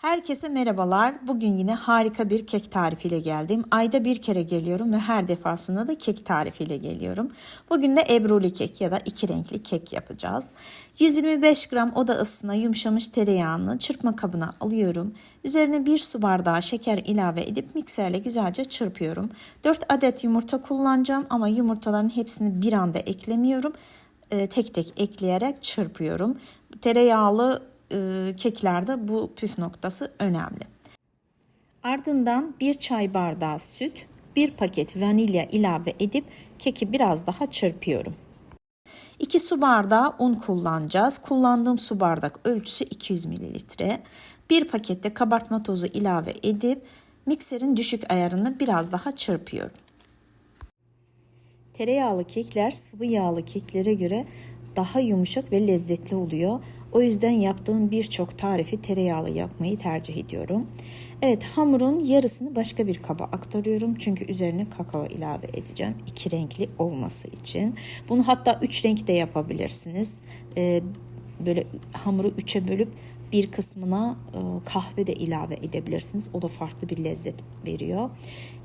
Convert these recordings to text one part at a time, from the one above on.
Herkese merhabalar. Bugün yine harika bir kek tarifiyle geldim. Ayda bir kere geliyorum ve her defasında da kek tarifiyle geliyorum. Bugün de ebruli kek ya da iki renkli kek yapacağız. 125 gram oda ısısına yumuşamış tereyağını çırpma kabına alıyorum. Üzerine bir su bardağı şeker ilave edip mikserle güzelce çırpıyorum. 4 adet yumurta kullanacağım ama yumurtaların hepsini bir anda eklemiyorum. Ee, tek tek ekleyerek çırpıyorum. Tereyağlı e, keklerde bu püf noktası önemli. Ardından bir çay bardağı süt, bir paket vanilya ilave edip keki biraz daha çırpıyorum. 2 su bardağı un kullanacağız. Kullandığım su bardak ölçüsü 200 mililitre. Bir pakette kabartma tozu ilave edip mikserin düşük ayarını biraz daha çırpıyorum. Tereyağlı kekler sıvı yağlı keklere göre daha yumuşak ve lezzetli oluyor. O yüzden yaptığım birçok tarifi tereyağlı yapmayı tercih ediyorum. Evet hamurun yarısını başka bir kaba aktarıyorum. Çünkü üzerine kakao ilave edeceğim. iki renkli olması için. Bunu hatta üç renk de yapabilirsiniz. Ee, böyle hamuru üçe bölüp bir kısmına e, kahve de ilave edebilirsiniz. O da farklı bir lezzet veriyor.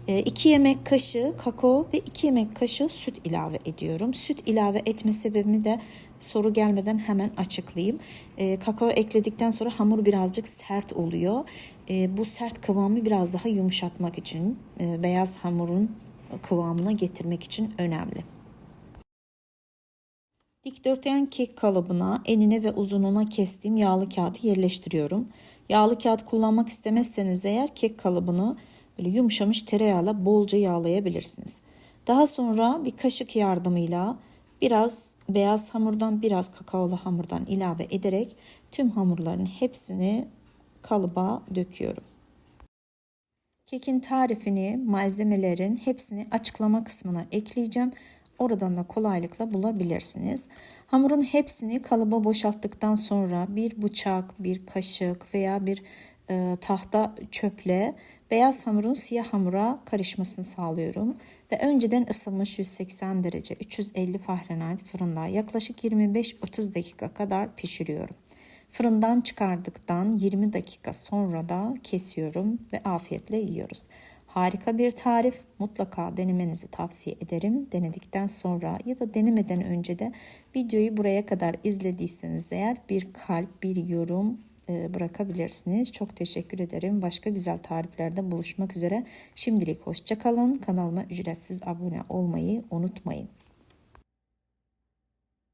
2 yemek kaşığı kakao ve 2 yemek kaşığı süt ilave ediyorum. Süt ilave etme sebebimi de soru gelmeden hemen açıklayayım. E, kakao ekledikten sonra hamur birazcık sert oluyor. E, bu sert kıvamı biraz daha yumuşatmak için, e, beyaz hamurun kıvamına getirmek için önemli. Dikdörtgen kek kalıbına enine ve uzunluğuna kestiğim yağlı kağıdı yerleştiriyorum. Yağlı kağıt kullanmak istemezseniz eğer kek kalıbını böyle yumuşamış tereyağla bolca yağlayabilirsiniz. Daha sonra bir kaşık yardımıyla biraz beyaz hamurdan biraz kakaolu hamurdan ilave ederek tüm hamurların hepsini kalıba döküyorum. Kekin tarifini, malzemelerin hepsini açıklama kısmına ekleyeceğim. Oradan da kolaylıkla bulabilirsiniz. Hamurun hepsini kalıba boşalttıktan sonra bir bıçak, bir kaşık veya bir e, tahta çöple beyaz hamurun siyah hamura karışmasını sağlıyorum. Ve önceden ısınmış 180 derece 350 Fahrenheit fırında yaklaşık 25-30 dakika kadar pişiriyorum. Fırından çıkardıktan 20 dakika sonra da kesiyorum ve afiyetle yiyoruz. Harika bir tarif. Mutlaka denemenizi tavsiye ederim. Denedikten sonra ya da denemeden önce de videoyu buraya kadar izlediyseniz eğer bir kalp, bir yorum bırakabilirsiniz. Çok teşekkür ederim. Başka güzel tariflerde buluşmak üzere. Şimdilik hoşçakalın. Kanalıma ücretsiz abone olmayı unutmayın.